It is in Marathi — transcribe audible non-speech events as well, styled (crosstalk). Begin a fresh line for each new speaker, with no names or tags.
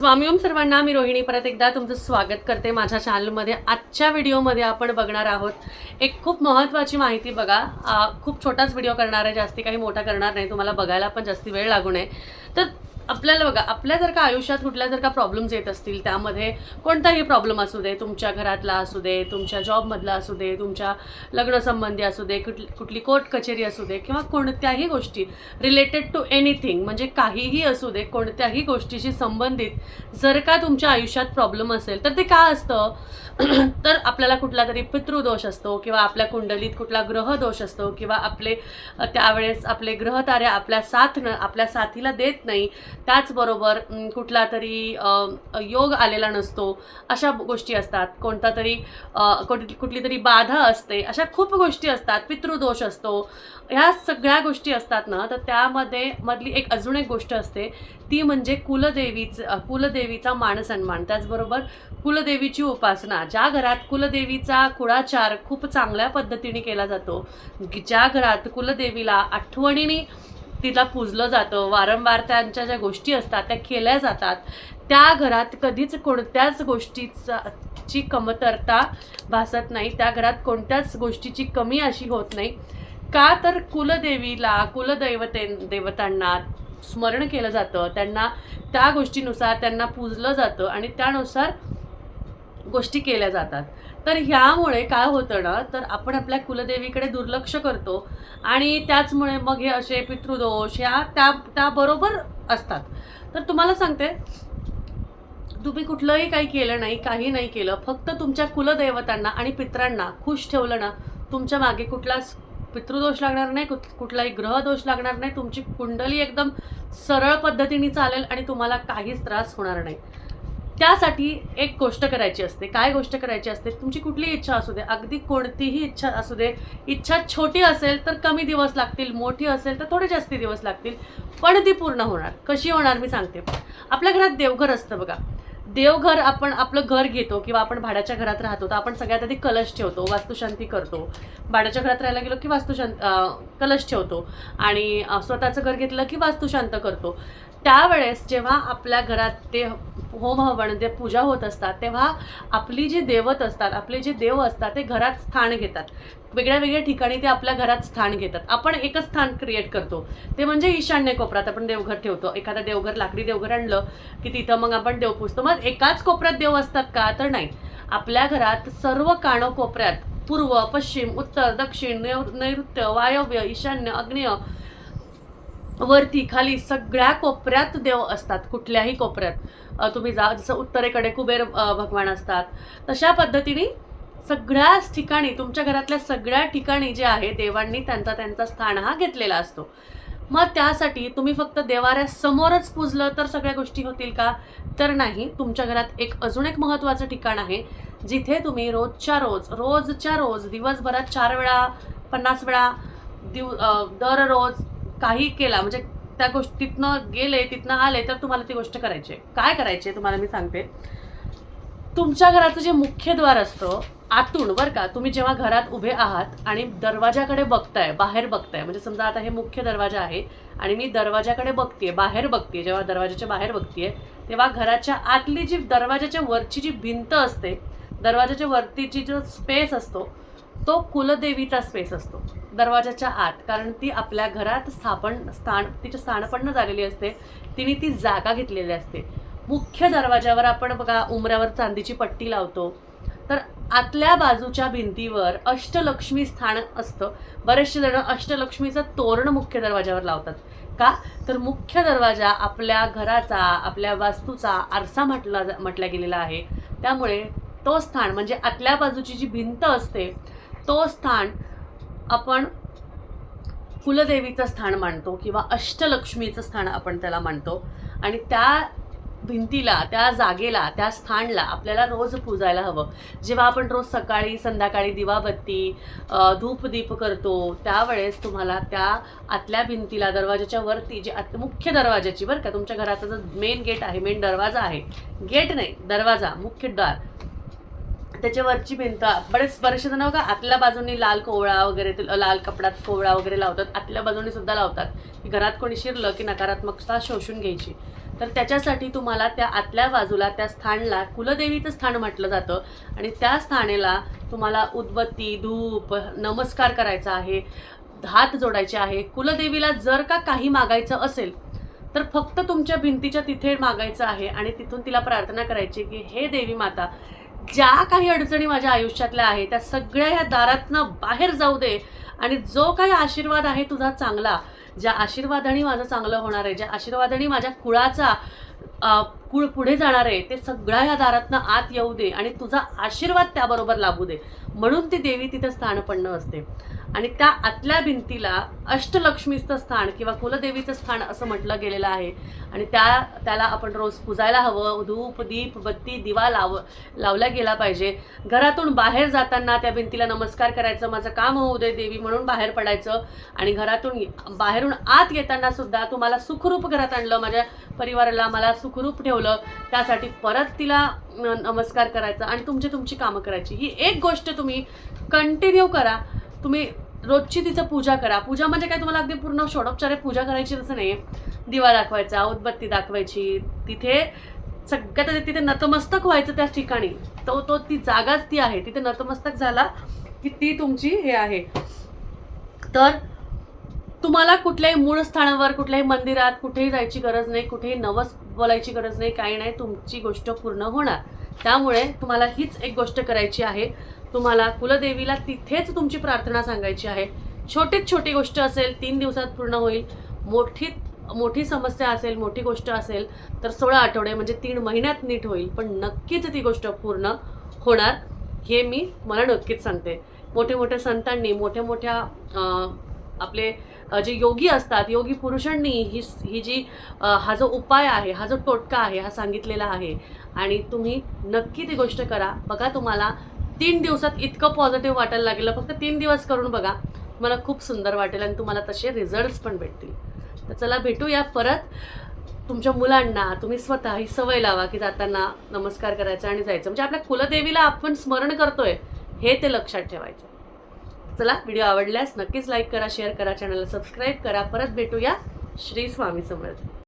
स्वामी ओम सर्वांना मी रोहिणी. परत एकदा तुमचं स्वागत करते माझ्या चॅनलमध्ये आजच्या व्हिडिओमध्ये आपण बघणार आहोत एक खूप महत्त्वाची माहिती बघा. खूप छोटाच व्हिडिओ करणार आहे जास्ती काही मोठा करणार नाही. तुम्हाला बघायला पण जास्ती वेळ लागू नये. तर आपल्याला बघा आपल्या जर का आयुष्यात कुठल्या जर का प्रॉब्लेम्स येत असतील त्यामध्ये कोणताही प्रॉब्लेम असू दे तुमच्या घरातला असू दे तुमच्या जॉबमधला असू दे तुमच्या लग्नसंबंधी असू दे कुठली कुठली कोर्ट कचेरी असू दे किंवा कोणत्याही गोष्टी रिलेटेड टू एनिथिंग म्हणजे काहीही असू दे कोणत्याही गोष्टीशी संबंधित जर का तुमच्या आयुष्यात प्रॉब्लेम असेल तर ते का असतं? (clears throat) तर आपल्याला कुठला तरी पितृदोष असतो किंवा आपल्या कुंडलीत कुठला ग्रहदोष असतो किंवा आपले त्यावेळेस आपले ग्रहतारे आपल्या साथ न आपल्या साथीला देत नाही त्याचबरोबर कुठला तरी योग आलेला नसतो अशा गोष्टी असतात. कोणता तरी कुठ- कुठली तरी बाधा असते अशा खूप गोष्टी असतात. पितृदोष असतो. ह्या सगळ्या गोष्टी असतात ना तर त्यामध्ये मधली एक अजून एक गोष्ट असते. ती म्हणजे कुलदेवीचं कुलदेवीचा मानसन्मान. त्याचबरोबर कुलदेवीची उपासना. ज्या घरात कुलदेवीचा कुळाचार खूप चांगल्या पद्धतीने केला जातो ज्या घरात कुलदेवीला आठवणीने तिला पूजलं जातं वारंवार त्यांच्या ज्या गोष्टी असतात त्या केल्या जातात. त्या घरात कधीच कोणत्याच गोष्टीचा ची कमतरता भासत नाही. त्या घरात कोणत्याच गोष्टीची कमी अशी होत नाही. का तर कुलदेवीला कुलदैवते देवतांना स्मरण केलं जातं. त्यांना त्या गोष्टीनुसार त्यांना पूजलं जातं आणि त्यानुसार गोष्टी केल्या जातात. तर ह्यामुळे काय होतं ना तर आपण आपल्या कुलदेवीकडे दुर्लक्ष करतो आणि त्याचमुळे मग हे असे पितृदोष ह्या त्या त्याबरोबर असतात. तर तुम्हाला सांगते तुम्ही कुठलंही काही केलं नाही काही नाही केलं फक्त तुमच्या कुलदैवतांना आणि पित्रांना खुश ठेवलं ना तुमच्या मागे कुठलाच पितृदोष लागणार नाही कुठ- कुठलाही ग्रहदोष लागणार नाही तुमची कुंडली एकदम सरळ पद्धतीने चालेल आणि तुम्हाला काहीच त्रास होणार नाही. त्यासाठी एक गोष्ट करायची असते. काय गोष्ट करायची असते? तुमची कुठली इच्छा असू दे अगदी कोणतीही इच्छा असू दे. इच्छा छोटी असेल तर कमी दिवस लागतील मोठी असेल तर थोडे जास्ती दिवस लागतील पण ती पूर्ण होणार. कशी होणार मी सांगते. आपल्या घरात देवघर असतं बघा. देवघर आपण आपलं घर घेतो किंवा आपण भाड्याच्या घरात राहतो तर आपण सगळ्यात आधी कलश ठेवतो वास्तुशांती करतो. भाड्याच्या घरात राहायला गेलो की वास्तुशांत कलश ठेवतो आणि स्वतःचं घर घेतलं की वास्तुशांत करतो. त्यावेळेस जेव्हा आपल्या घरात ते होम हवन जे पूजा होत असतात तेव्हा आपली जी देवत असतात आपले जे देव असतात ते घरात स्थान घेतात. वेगळ्या वेगळ्या ठिकाणी ते आपल्या घरात स्थान घेतात. आपण एकच स्थान क्रिएट करतो. ते म्हणजे ईशान्य कोपऱ्यात आपण देवघर ठेवतो. एखादं देवघर लाकडी देवघर आणलं की तिथं मग आपण देव पुजतो. मग एकाच कोपऱ्यात देव असतात का? तर नाही. आपल्या घरात सर्व कानकोपऱ्यात पूर्व पश्चिम उत्तर दक्षिण नैऋत्य वायव्य ईशान्य आग्नेय वरती खाली सगळ्या कोपऱ्यात देव असतात कुठल्याही कोपऱ्यात. तुम्ही जा जसं उत्तरेकडे कुबेर भगवान असतात तशा पद्धतीने सगळ्याच ठिकाणी तुमच्या घरातल्या सगळ्या ठिकाणी जे आहे देवांनी त्यांचा त्यांचा स्थान हा घेतलेला असतो. मग त्यासाठी तुम्ही फक्त देवाऱ्यासमोरच पुजलं तर सगळ्या गोष्टी होतील का? तर नाही तुमच्या घरात एक अजून एक महत्त्वाचं ठिकाण आहे जिथे तुम्ही रोजच्या रोज रोजच्या रोज दिवसभरात चार वेळा पन्नास वेळा दिव दररोज काही केला म्हणजे त्या गोष्टीतनं गेले तिथनं आले तर तुम्हाला ती गोष्ट करायची आहे. काय करायची आहे तुम्हाला मी सांगते. तुमच्या घराचं जे मुख्य द्वार असतं आतून बरं का तुम्ही जेव्हा घरात उभे आहात आणि दरवाजाकडे बघताय बाहेर बघताय म्हणजे समजा आता हे मुख्य दरवाजा आहे आणि मी दरवाजाकडे बघते बाहेर बघते जेव्हा दरवाजाच्या बाहेर बघतेय तेव्हा घराच्या आतली जी दरवाजाच्या वरची जी भिंत असते दरवाजाच्या वरतीची जो स्पेस असतो तो कुलदेवीचा स्पेस असतो दरवाजाच्या आत. कारण ती आपल्या घरात स्थापन स्थान तिचं स्थानपन्न झालेली असते. तिने ती जागा घेतलेली असते. मुख्य दरवाजावर आपण बघा उमऱ्यावर चांदीची पट्टी लावतो. तर आतल्या बाजूच्या भिंतीवर अष्टलक्ष्मी स्थान असतं. बरेचसे जण अष्टलक्ष्मीचं तोरण मुख्य दरवाजावर लावतात. का? तर मुख्य दरवाजा आपल्या घराचा आपल्या वास्तूचा आरसा म्हटला जा- म्हटला गेलेला आहे. त्यामुळे तो स्थान म्हणजे आतल्या बाजूची जी भिंत असते तो स्थान आपण कुलदेवीचं स्थान मानतो किंवा अष्टलक्ष्मीचं स्थान आपण त्याला मानतो. आणि त्या भिंतीला त्या जागेला त्या स्थानला आपल्याला रोज पूजायला हवं. जेव्हा आपण रोज सकाळी संध्याकाळी दिवाबत्ती धूपदीप करतो त्यावेळेस तुम्हाला त्या आतल्या भिंतीला दरवाजाच्या वरती जे आत मुख्य दरवाजाची बरं का तुमच्या घराचा जो मेन गेट आहे मेन दरवाजा आहे गेट नाही दरवाजा मुख्य द्वार त्याच्यावरची भिंत. बरेच बरेचसे जण बघा आतल्या बाजूनी लाल कोवळा वगैरे लाल कपड्यात कोवळा वगैरे लावतात. आतल्या बाजूनी सुद्धा लावतात. की घरात कोणी शिरलं की नकारात्मकता शोषून घ्यायची. तर त्याच्यासाठी तुम्हाला त्या आतल्या बाजूला त्या स्थानला कुलदेवीचं स्थान म्हटलं जातं. आणि त्या स्थानेला तुम्हाला उद्बत्ती धूप नमस्कार करायचा आहे. हात जोडायचे आहे. कुलदेवीला जर का काही मागायचं असेल तर फक्त तुमच्या भिंतीच्या तिथे मागायचं आहे. आणि तिथून तिला प्रार्थना करायची की हे देवी माता ज्या काही अडचणी माझ्या आयुष्यातल्या आहेत त्या सगळ्या ह्या दारातनं बाहेर जाऊ दे. आणि जो काही आशीर्वाद आहे तुझा चांगला. ज्या आशीर्वादाने माझं चांगलं होणार आहे ज्या आशीर्वादाने माझ्या कुळाचा कुळ पुढे जाणार आहे ते सगळ्या ह्या दारातनं आत येऊ दे आणि तुझा आशीर्वाद त्याबरोबर लाभू दे. म्हणून ती देवी तिथं स्थानपन्न असते. आणि त्या आतल्या भिंतीला अष्टलक्ष्मीचं स्थान किंवा कुलदेवीचं स्थान असं म्हटलं गेलेलं आहे. आणि त्या त्याला आपण रोज पुजायला हवं धूप दीप बत्ती दिवा लाव लावला गेला पाहिजे. घरातून बाहेर जाताना त्या भिंतीला नमस्कार करायचं माझं काम होऊ दे देवी म्हणून बाहेर पडायचं. आणि घरातून बाहेरून आत येताना सुद्धा तुम्हाला सुखरूप घरात आणलं माझ्या परिवाराला मला सुखरूप ठेवलं. त्यासाठी परत तिला नमस्कार करायचा आणि तुमची तुमची कामं करायची. ही एक गोष्ट तुम्ही कंटिन्यू करा. तुम्ही रोजची तिचं पूजा करा. पूजा म्हणजे काय? तुम्हाला अगदी पूर्ण षोडोपचारे पूजा करायची तसं नाही दिवा दाखवायचा उदबत्ती दाखवायची. तिथे सगळ्यात आधी तिथे नतमस्तक व्हायचं त्या ठिकाणी. तो तो ती जागाच ती आहे तिथे नतमस्तक झाला की ती तुमची हे आहे. तर तुम्हाला कुठल्याही मूळ स्थानावर कुठल्याही मंदिरात कुठेही जायची गरज नाही कुठेही नवस बोलायची गरज नाही काही नाही तुमची गोष्ट पूर्ण होणार. त्यामुळे तुम्हाला हीच एक गोष्ट करायची आहे. तुम्हाला कुलदेवीला तिथेच तुमची प्रार्थना सांगायची आहे. छोटीत छोटी गोष्ट असेल तीन दिवसात पूर्ण होईल. मोठी मोठी समस्या असेल मोठी गोष्ट असेल तर सोळा आठवडे म्हणजे तीन महिन्यात नीट होईल. पण नक्कीच ती गोष्ट पूर्ण होणार हे मी मला नक्कीच सांगते. मोठे मोठ्या संतांनी मोठ्या मोठ्या आपले जे योगी असतात योगी पुरुषांनी ही ही जी हा जो उपाय आहे हा जो टोटका आहे हा सांगितलेला आहे. आणि तुम्ही नक्की ती गोष्ट करा. बघा तुम्हाला तीन दिवसात इतकं पॉझिटिव्ह वाटायला लागेल. फक्त तीन दिवस करून बघा. तुम्हाला खूप सुंदर वाटेल आणि तुम्हाला तसे रिझल्ट्स पण भेटतील. तर चला भेटूया परत. तुमच्या मुलांना तुम्ही स्वतः ही सवय लावा की जाताना नमस्कार करायचा आणि जायचं. म्हणजे आपल्या कुलदेवीला आपण स्मरण करतोय हे ते लक्षात ठेवायचं. चला व्हिडिओ आवडल्यास नक्कीच लाईक करा शेअर करा चॅनलला सबस्क्राईब करा. परत भेटूया श्री स्वामी समर्थ.